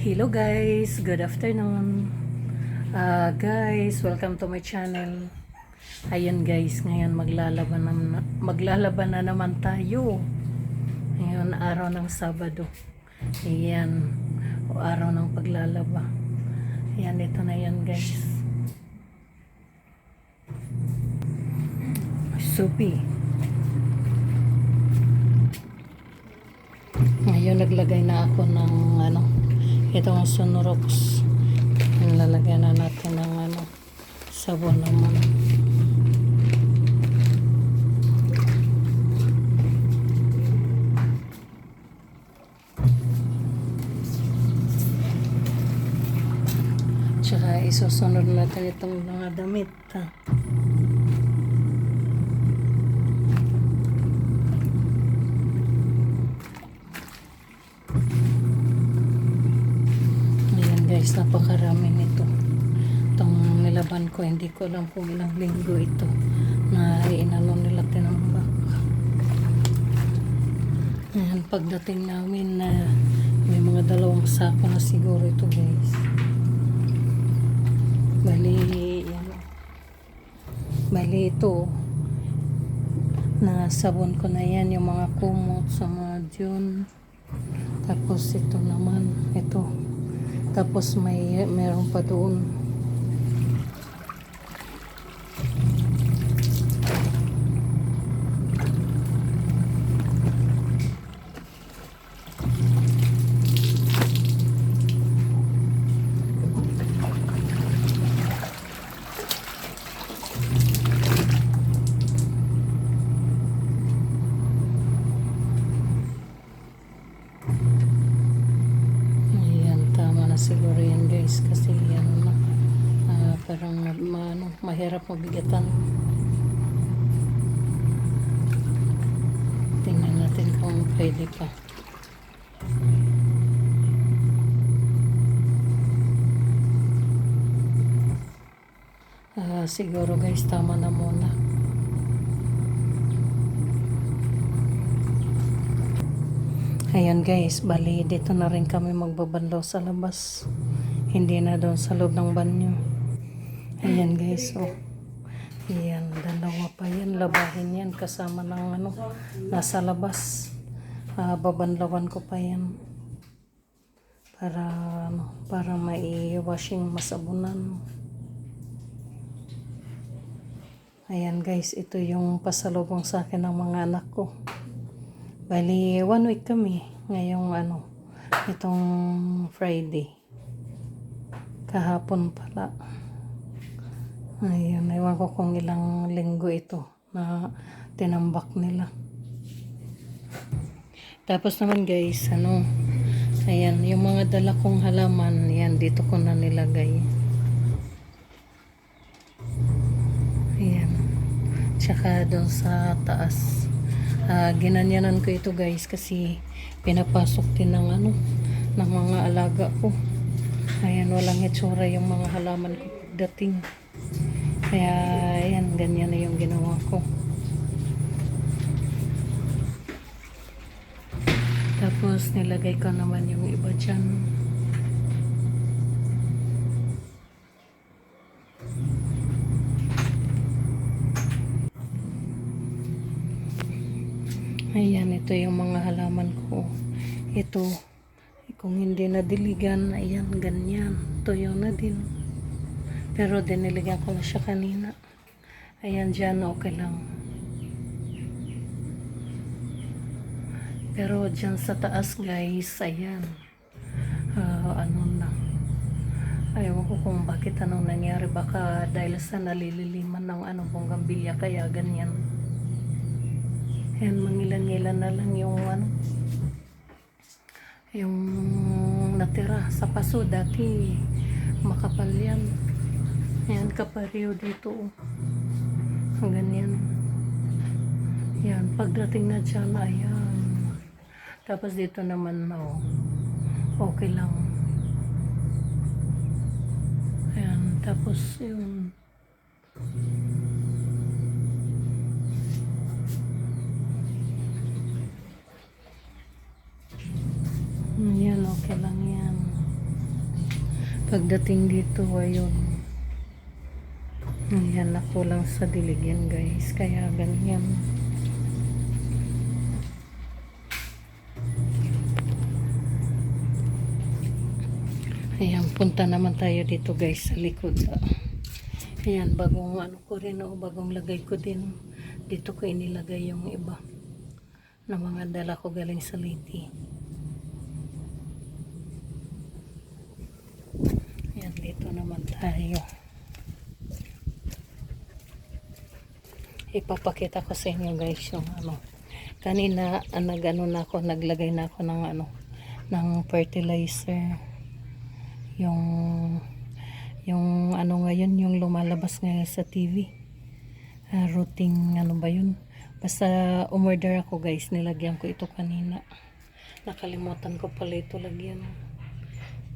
Hello guys, good afternoon. Ah guys, welcome to my channel. Ayan guys, ngayon maglalaban na, maglalaban na naman tayo. Ngayon araw ng Sabado. Ayan, o araw ng paglalaba. Ayan, ito na yan guys. Supi. Ngayon naglagay na ako ng ano, itong sunrox. Lalagyan na natin ng ano, sabon naman. Tsaka isusunod natin itong mga damit. Ha? Ayan guys, napakarami nito. Itong nilaban ko, hindi ko alam kung ilang linggo ito na inano nila tinambak. Ayan, pagdating namin na may mga dalawang sako na siguro ito guys. Bali, yan. Bali ito, na sabon ko na yan, yung mga kumot sa mga dyan. Tapos ito naman, ito. Tapos may meron pa doon. Ayan, tama na siguro yan guys. Kasi yan na. ah, parang ma, ma- ano, mahirap mabigatan. Tingnan natin kung pwede pa. Ah, siguro guys, tama na muna. Ayan guys, bali dito na rin kami magbabanlaw sa labas. Hindi na doon sa loob ng banyo. Ayan guys, oh. Ayan, dalawa pa yan. Labahin yan kasama ng ano, nasa labas. Ah, babanlawan ko pa yan. Para, ano, para may washing masabunan. Ayan guys, ito yung pasalubong sa akin ng mga anak ko. Bali, one week kami. Ngayong ano, itong Friday. Kahapon pala. Ayun, ewan ko kung ilang linggo ito na tinambak nila. Tapos naman guys, ano, ayan, yung mga dala kong halaman, yan, dito ko na nilagay. Tsaka doon sa taas. Ah, ginanyanan ko ito guys kasi pinapasok din ng ano ng mga alaga ko. Ayan, walang itsura yung mga halaman ko dating. Kaya, ayan, ganyan na yung ginawa ko. Tapos, nilagay ko naman yung iba dyan. Ito yung mga halaman ko. Ito, kung hindi nadiligan, ayan, ganyan. Tuyo na din. Pero diniligan ko na siya kanina. Ayan, dyan, okay lang. Pero dyan sa taas, guys, ayan. Ah, ano na. Ayaw ko kung bakit anong nangyari. Baka dahil sa nalililiman ng ano, bonggambilya, kaya ganyan. Ayan, mangilan-ngilan na lang yung ano, yung natira sa paso. Dati, makapal yan. Ayan, kapariyo dito. oh. Ganyan. Ayan, pagdating na dyan, ayan. Tapos dito naman, oh, okay lang. Ayan, tapos yung Yan, okay lang yan. Pagdating dito, ayun. Ayan, nakulang sa dilig yan guys. Kaya ganyan. Ayan, punta naman tayo dito guys sa likod. Ayan, bagong ano ko rin, oh, bagong lagay ko din. Dito ko inilagay yung iba na mga dala ko galing sa Liti. Ayan, dito naman tayo. Ipapakita ko sa inyo guys yung ano. Kanina, ah, nag-ano na ako, naglagay na ako ng ano, ng fertilizer. Yung, yung ano ngayon, yung lumalabas ngayon sa TV. Ah, routing, ano ba yun? Basta umorder ako guys, nilagyan ko ito kanina. Nakalimutan ko pala ito lagyan.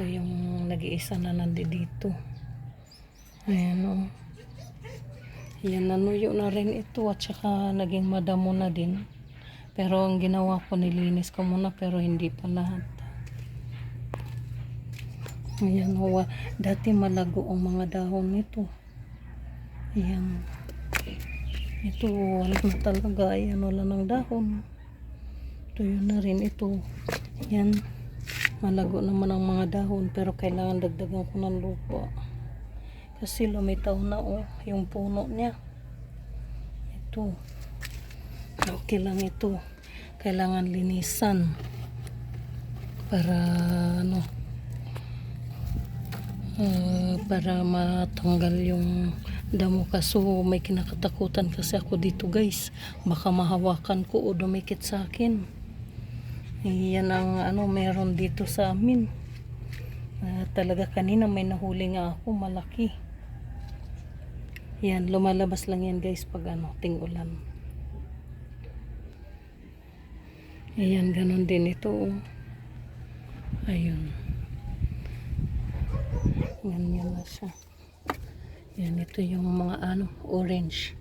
Ito yung nag-iisa na nandi dito. Ayan o. Yan, nanuyo na rin ito at saka naging madamo na din. Pero ang ginawa ko, nilinis ko muna pero hindi pa lahat. Ayan o. wa- Dati malago ang mga dahon nito. Ayan. Ito, wala na talaga. Ayan, wala ng dahon. Ito yun na rin ito. Yan. Malago naman ang mga dahon pero kailangan dagdagan ko ng lupa. Kasi lumitaw na oh, yung puno niya. Ito. Okay lang ito. Kailangan linisan. Para ano, ah, para matanggal yung damo kaso may kinakatakutan kasi ako dito guys baka mahawakan ko o dumikit sa akin yan ang ano meron dito sa amin Ah, talaga kanina may nahuli nga ako malaki yan lumalabas lang yan guys pag ano ting ulan ayan ganun din ito oh. ayun ganyan na siya yan, ito yung mga ano, orange.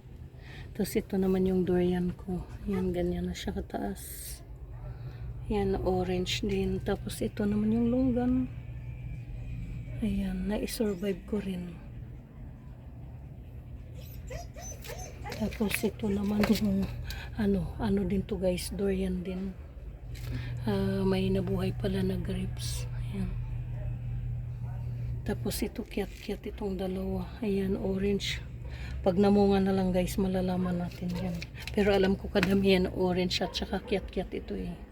Tapos ito naman yung durian ko. Yan, ganyan na siya kataas. Yan, orange din. Tapos ito naman yung longgan. Ayan, na-survive ko rin. Tapos ito naman yung ano, ano din to guys, durian din. Ah, may nabuhay pala na grapes. Ayan. Tapos ito kiat-kiat itong dalawa. Ayan, orange. Pag namunga na lang guys, malalaman natin yan. Pero alam ko kadamihan orange at saka kiat-kiat ito eh.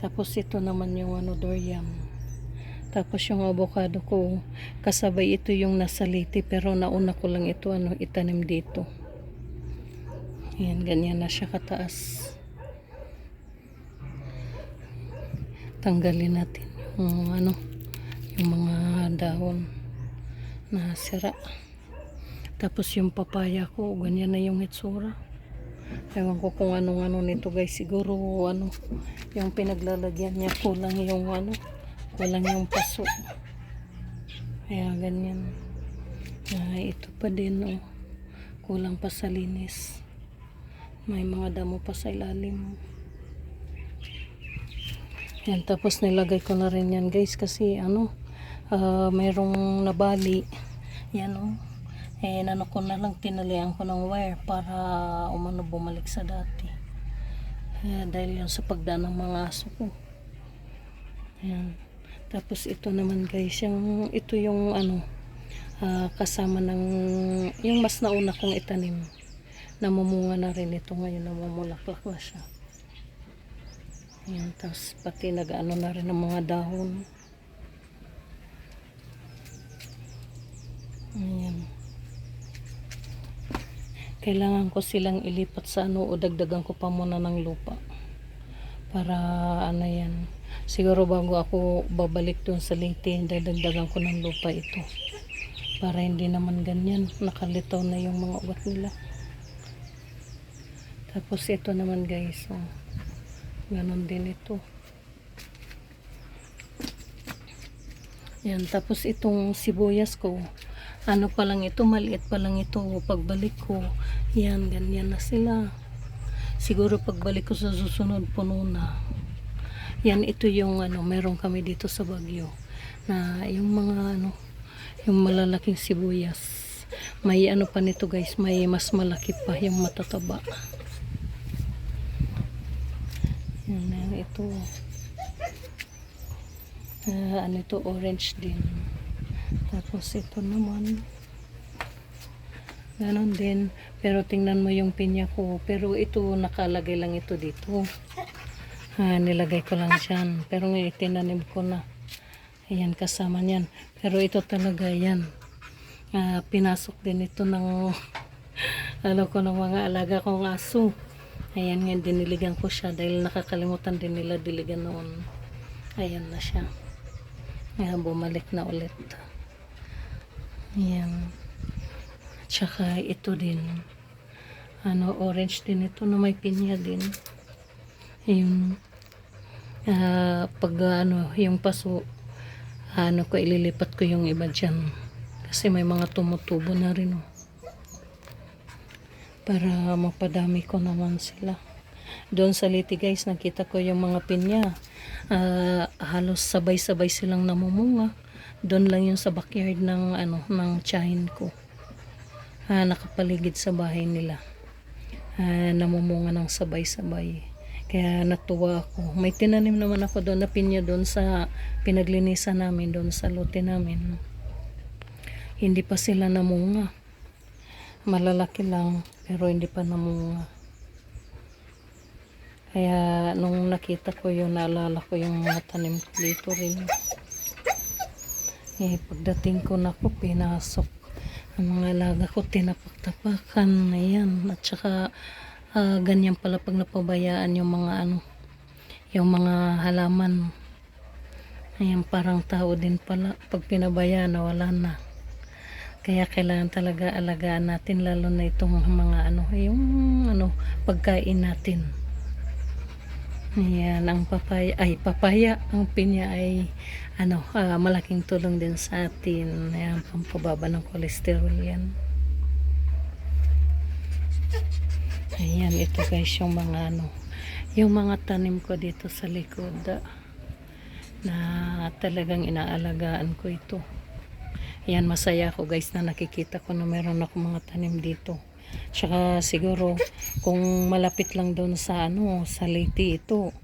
Tapos ito naman yung ano, durian. Tapos yung avocado ko, kasabay ito yung nasa liti. Pero nauna ko lang ito, ano, itanim dito. Ayan, ganyan na siya kataas. Tanggalin natin yung ano, yung mga dahon na sira. Tapos yung papaya ko, ganyan na yung itsura. Ewan ko kung anong ano nito guys. Siguro ano, yung pinaglalagyan niya kulang yung ano, kulang yung paso. Kaya ganyan. Ah, ito pa din oh. Kulang pa sa linis. May mga damo pa sa ilalim. Yan, tapos nilagay ko na rin yan guys kasi ano, ah, mayroong nabali. Yan o. Eh, ano ko na lang, tinalian ko ng wire para umano bumalik sa dati. Eh, dahil yun sa pagdaan ng mga aso ko. Yan. Tapos ito naman guys, yung, ito yung ano, ah, kasama ng, yung mas nauna kong itanim. Namumunga na rin ito ngayon, namumulaklak na siya. Yan, tapos pati nag-ano na rin ng mga dahon. Ayan. Kailangan ko silang ilipat sa ano o dagdagan ko pa muna ng lupa. Para ano yan. Siguro bago ako babalik doon sa LinkedIn, dagdagan ko ng lupa ito. Para hindi naman ganyan. Nakalitaw na yung mga ugat nila. Tapos ito naman guys. Oh. Ganon din ito. Yan, tapos itong sibuyas ko, ano pa lang ito, maliit pa lang ito. Pagbalik ko, yan, ganyan na sila. Siguro pagbalik ko sa susunod, puno na. Yan, ito yung ano, meron kami dito sa Baguio na yung mga ano, yung malalaking sibuyas. May ano pa nito guys, may mas malaki pa yung matataba. Yan ito. Ah, ano ito, orange din. Tapos ito naman. Ganon din. Pero tingnan mo yung pinya ko. Pero ito, nakalagay lang ito dito. Ah, nilagay ko lang dyan. Pero ngayon, tinanim ko na. Ayan, kasama niyan. Pero ito talaga, yan. Ah, pinasok din ito ng ano ko ng mga alaga kong aso. Ayan ngayon, diniligan ko siya dahil nakakalimutan din nila diligan noon. Ayan na siya. Ayan, bumalik na ulit. Ayan. Tsaka ito din. Ano, orange din ito na may pinya din. Yung ah, pag ano, yung paso, ano ko, ililipat ko yung iba dyan. Kasi may mga tumutubo na rin. Oh. Para mapadami ko naman sila. Doon sa Liti guys, nakita ko yung mga pinya. Ah, halos sabay-sabay silang namumunga. Doon lang yung sa backyard ng ano ng tiyahin ko. Ah, nakapaligid sa bahay nila. Ah, namumunga ng sabay-sabay. Kaya natuwa ako. May tinanim naman ako doon na pinya doon sa pinaglinisan namin doon sa lote namin. Hindi pa sila namunga. Malalaki lang pero hindi pa namunga. Kaya nung nakita ko yun, naalala ko yung mga tanim ko dito rin. Eh, pagdating ko na ko, pinasok. Ang mga alaga ko, tinapak-tapakan. Ayan. At saka, ah, ganyan pala pag napabayaan yung mga ano, yung mga halaman. Ayan, parang tao din pala. Pag pinabayaan, nawala na. Kaya kailangan talaga alagaan natin lalo na itong mga ano, yung ano, pagkain natin. Ayan, ang papaya, ay papaya, ang pinya ay ano, ah, malaking tulong din sa atin. Ayan, pampababa ng kolesterol yan. Ayan, ito guys yung mga ano, yung mga tanim ko dito sa likod ah, na talagang inaalagaan ko ito. Ayan, masaya ako guys na nakikita ko na meron ako mga tanim dito. Tsaka siguro kung malapit lang doon sa ano, sa Leyte ito,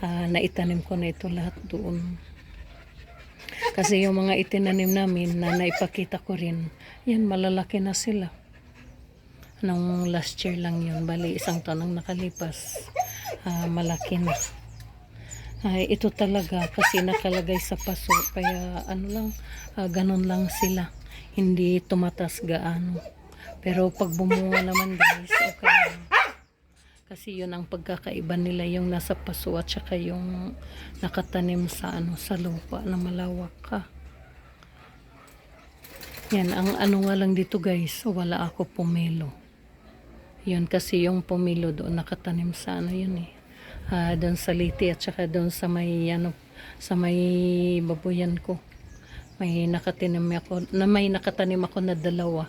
ah, naitanim ko na ito lahat doon. Kasi yung mga itinanim namin na naipakita ko rin, yan malalaki na sila. Nung last year lang yun, bali isang taon nakalipas, ah, malaki na. Ay, ito talaga kasi nakalagay sa paso, kaya ano lang, ah, ganun lang sila. Hindi tumatas gaano. Pero pag bumunga naman guys, okay. Kasi yun ang pagkakaiba nila yung nasa paso at saka yung nakatanim sa ano sa lupa na malawak ka. Yan, ang ano nga lang dito guys, wala ako pumilo. Yun kasi yung pumilo doon nakatanim sa ano yun eh. Ah, doon sa liti at saka doon sa may ano sa may babuyan ko. May nakatanim ako, na may nakatanim ako na dalawa.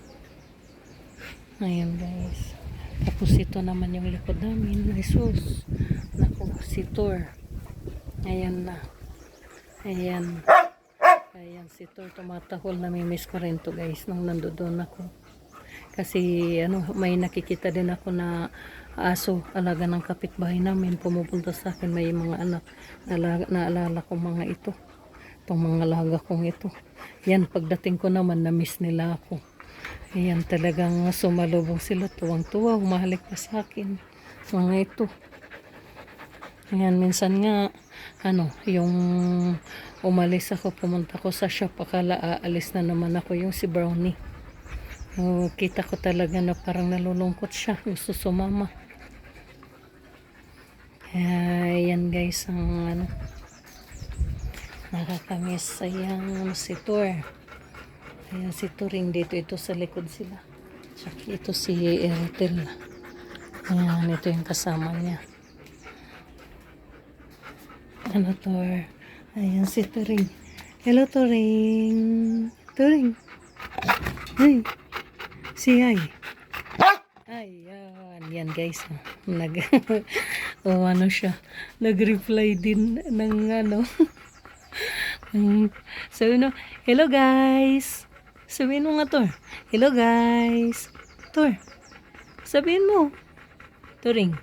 Ayan guys. Tapos ito naman yung likod namin. Ay sus. Naku, si Thor. Ayan na. Ayan. Ayan si Thor tumatahol. Namimiss ko rin to guys nung nandoon ako. Kasi ano, may nakikita din ako na aso, alaga ng kapitbahay namin. Pumupunta sa akin, may mga anak. Alaga, naalala ko mga ito. Itong mga alaga kong ito. Yan, pagdating ko naman, na-miss nila ako. Ayan, talagang sumalubong sila. Tuwang-tuwa, humahalik pa sa akin. Mga ito. Ayan, minsan nga, ano, yung umalis ako, pumunta ko sa shop, akala aalis na naman ako yung si Brownie. Oh, kita ko talaga na parang nalulungkot siya. Gusto sumama. Kaya, yan guys, ang ano, nakakamiss. Ayan, si Thor. Ayan si Turing dito. Ito sa likod sila. Tsaka ito si Ertel. Ayan, ito yung kasama niya. Ano Tor? Ayan si Turing. Hello Turing. Turing. Ay. Si Ay. Ayan. Yan guys. oh. Nag o ano siya. Nag-reply din ng ano. Hmm. Sabi no, hello guys. Sabihin mo nga, Tor. Hello guys. Tor. Sabihin mo. Turing.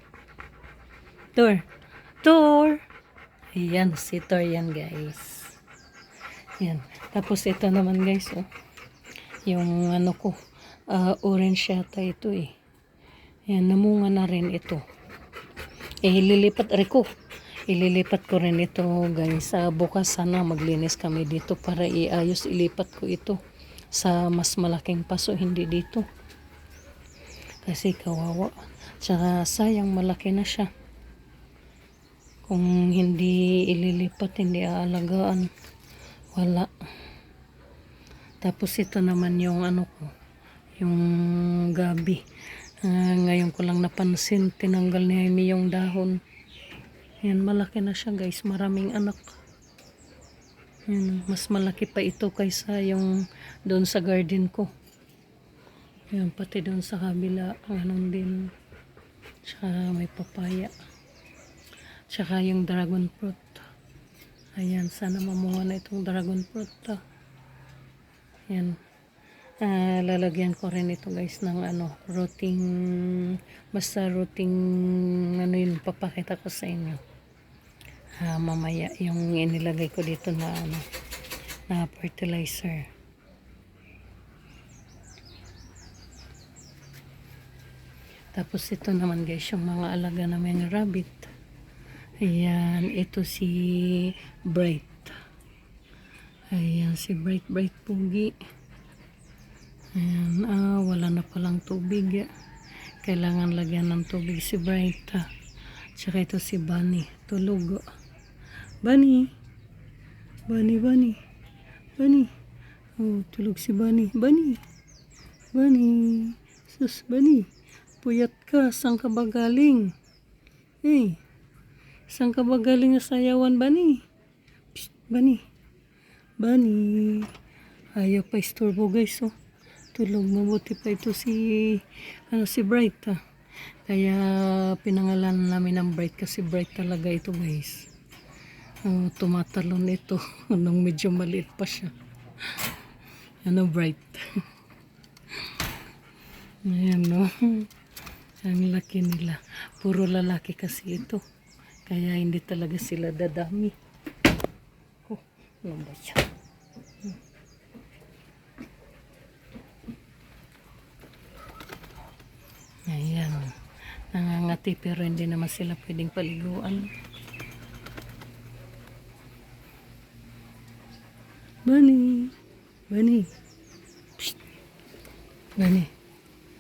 Tor. Tor. Ayan, si Tor yan guys. Yan. Tapos ito naman guys, oh. Yung ano ko, ah, orange yata ito eh. Yan, namunga na rin ito. Eh, lilipat rin. Ililipat ko rin ito guys. Sa bukas sana maglinis kami dito para iayos. Ilipat ko ito sa mas malaking paso, hindi dito. Kasi kawawa. Tsaka sayang malaki na siya. Kung hindi ililipat, hindi aalagaan. Wala. Tapos ito naman yung ano ko, yung gabi. Ah, ngayon ko lang napansin, tinanggal ni Jaime yung dahon. Yan, malaki na siya guys, maraming anak. Yan, mas malaki pa ito kaysa yung doon sa garden ko. Yan, pati doon sa kabila, ganun din. Tsaka may papaya. Tsaka yung dragon fruit. Ayan, sana mamunga na itong dragon fruit. ah. Yan. Ah, lalagyan ko rin ito guys ng ano, routing, basta routing, ano yun, papakita ko sa inyo. Ah, mamaya yung inilagay ko dito na ano, na fertilizer. Tapos ito naman guys, yung mga alaga namin rabbit. Ayan, ito si Bright. Ayan, si Bright Bright Pugi. Ayan, ah, wala na palang tubig. Kailangan lagyan ng tubig si Bright. Ah. Tsaka ito si Bunny. Tulog. oh. Bunny. Bunny, Bunny. Bunny. Oh, tulog si Bunny. Bunny. Bunny. Sus, Bunny. Puyat ka. Saan ka ba galing? Hey. Saan ka ba galing na sayawan, Bunny? Psst, Bunny. Bunny. Ayaw pa istorbo guys, oh. Tulog mabuti pa ito si, ano, si Bright, ah. Kaya pinangalan namin ng Bright kasi Bright talaga ito guys. Oh, tumatalon ito nung medyo maliit pa siya. Ano Bright? Ayan no. Ang laki nila. Puro lalaki kasi ito. Kaya hindi talaga sila dadami. Oh, ano ba yan? Ayan. Nangangati pero hindi naman sila pwedeng paliguan. Bunny. Bunny. Psst. Bunny.